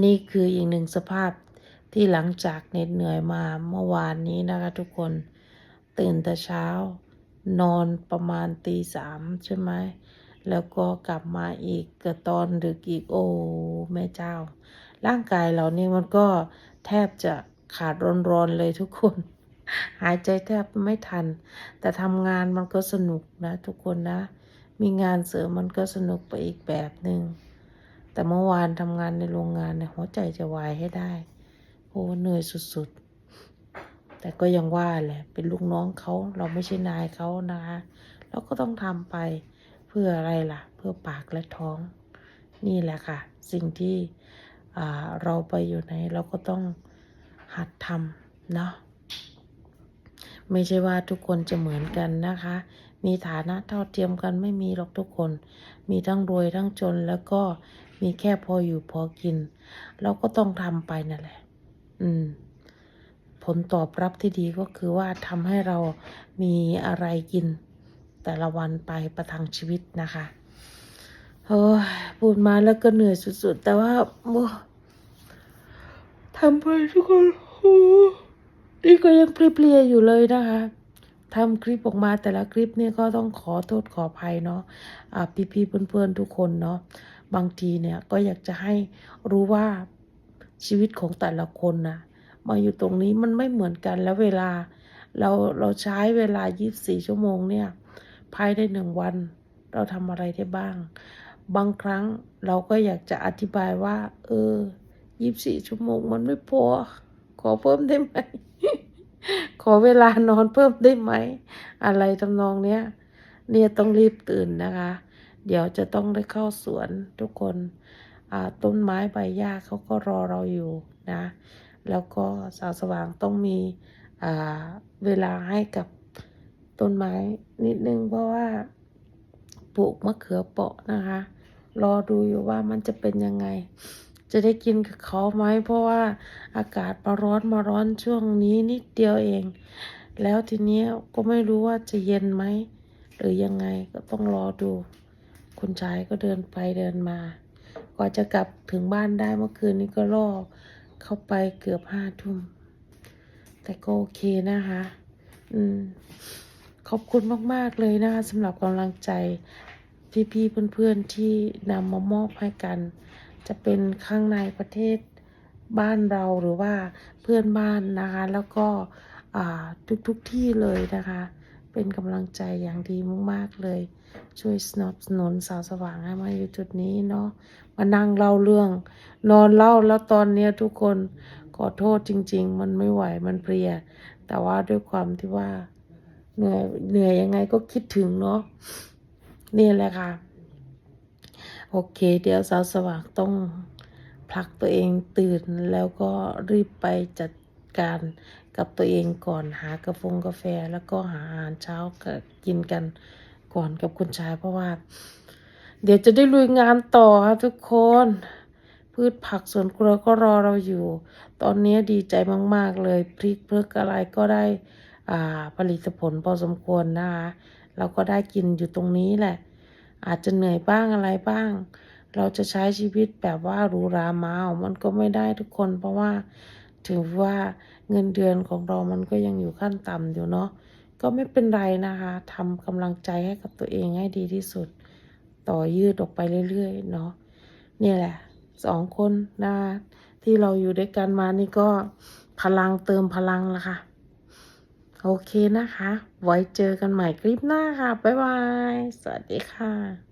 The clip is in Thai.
นี่คืออีกหนึ่งสภาพที่หลังจากเหน็ดเหนื่อยมาเมื่อวานนี้นะคะทุกคน ตื่นแต่เช้า นอนประมาณตีสามใช่ไหม แล้วก็กลับมาอีกกระตอนดึกอีกโอ้แม่เจ้า ร่างกายเรานี่มันก็แทบจะขาดร้อนๆเลยทุกคน หายใจแทบไม่ทัน แต่ทำงานมันก็สนุกนะทุกคนนะ มีงานเสริมมันก็สนุกไปอีกแบบหนึง่ง แต่เมื่อวานทำงานในโรงงานเนี่ยหัวใจจะวายให้ได้โอ้เหนื่อยสุดๆ แต่ก็ยังว่าแหละ เป็นลูกน้องเขาเราไม่ใช่นายเขานะคะเราก็ต้องทำไปเพื่ออะไรล่ะ เพื่อปากและท้อง นี่แหละค่ะ สิ่งที่เราไปอยู่ไหนเราก็ต้องหัดทำเนาะไม่ใช่ว่าทุกคนจะเหมือนกันนะคะ มีฐานะเท่าเทียมกันไม่มีหรอกทุกคน มีทั้งรวยทั้งจนแล้วก็มีแค่พออยู่พอกิน เราก็ต้องทำไปนั่นแหละ อืม ผลตอบรับที่ดีก็คือว่าทำให้เรามีอะไรกิน แต่ละวันไปประทังชีวิตนะคะโอ้พูดมาแล้วก็เหนื่อยสุดๆ แต่ว่าทำไปทุกคนโอ้นี่ก็ยังเพลียๆอยู่เลยนะคะ ทำคลิปออกมาแต่ละคลิปเนี่ยก็ต้องขอโทษขออภัยเนาะอ่พี่ๆเพื่อนๆทุกคนเนาะบางทีเนี่ยก็อยากจะให้รู้ว่าชีวิตของแต่ละคนนะมาอยู่ตรงนี้มันไม่เหมือนกันแล้วเวลาเราเราใช้เวลา 24 ชั่วโมงเนี่ยภายในหนึ่งวัน เราทำอะไรได้บ้าง บางครั้งเราก็อยากจะอธิบายว่า เออ 24 ชั่วโมงมันไม่พอ ขอเพิ่มได้ไหม ขอเวลานอนเพิ่มได้ไหม อะไรทำนองเนี้ย เนี่ยต้องรีบตื่นนะคะ เดี๋ยวจะต้องได้เข้าสวนทุกคนต้นไม้ใบหญ้าเขาก็รอเราอยู่นะ แล้วก็สาวสว่างต้องมีอ่าเวลาให้กับต้นไม้นิดนึงเพราะว่าปลูกมะเขือเปาะนะคะ รอดูอยู่ว่ามันจะเป็นยังไง จะได้กินกับเขาไหมเพราะว่าอากาศมาร้อนมาร้อนช่วงนี้นิดเดียวเอง แล้วทีนี้ก็ไม่รู้ว่าจะเย็นไหมหรือยังไงก็ต้องรอดู คุณชายก็เดินไปเดินมา กว่าจะกลับถึงบ้านได้เมื่อคืนนี้ก็ล่อเข้าไปเกือบห้าทุ่มแต่ก็โอเคนะคะ อืม ขอบคุณมาก ๆ เลยนะคะสำหรับกำลังใจ พี่ๆเพื่อนๆที่นำมามอบให้กัน จะเป็นข้างในประเทศบ้านเราหรือว่าเพื่อนบ้านนะคะ แล้วก็อ่าทุกทที่เลยนะคะ เป็นกำลังใจอย่างดีมากๆเลย ช่วยสนับสนุนสาวสว่างให้มาอยู่จุดนี้เนาะมานั่งเล่าเรื่อง นอนเล่าแล้วตอนเนี้ยทุกคนขอโทษจริง ๆ มันไม่ไหวมันเพลีย แต่ว่าด้วยความที่ว่าเหนื่อยเหนื่อยยังไงก็คิดถึงเนาะนี่แหละค่ะ โอเค เดี๋ยวสาวสว่างต้องผลักตัวเองตื่นแล้วก็รีบไปจัดการกับตัวเองก่อนหากาแฟกาแฟแล้วก็หาอาหารเช้ากินกันก่อนกับคุณชายเพราะว่า เดี๋ยวจะได้ลุยงานต่อครับทุกคน พืชผักสวนครัวก็รอเราอยู่ ตอนนี้ดีใจมาก ๆ เลยพริกเพือกอะไรก็ได้ผลิตผลพอสมควรนะคะเราก็ได้กินอยู่ตรงนี้แหละ อาจจะเหนื่อยบ้างอะไรบ้าง เราจะใช้ชีวิตแบบว่าหรูหรามาอามันก็ไม่ได้ทุกคน เพราะว่าถือว่าเงินเดือนของเรามันก็ยังอยู่ขั้นต่ำอยู่เนาะก็ไม่เป็นไรนะคะทำกำลังใจให้กับตัวเองให้ดีที่สุด ต่อยืดออกไปเรื่อยๆเนาะนี่แหละสองคนนะคะที่เราอยู่ด้วยกันมานี่ก็พลังเติมพลังละค่ะ โอเคนะคะ ไว้เจอกันใหม่คลิปหน้าค่ะ บ๊ายบาย สวัสดีค่ะ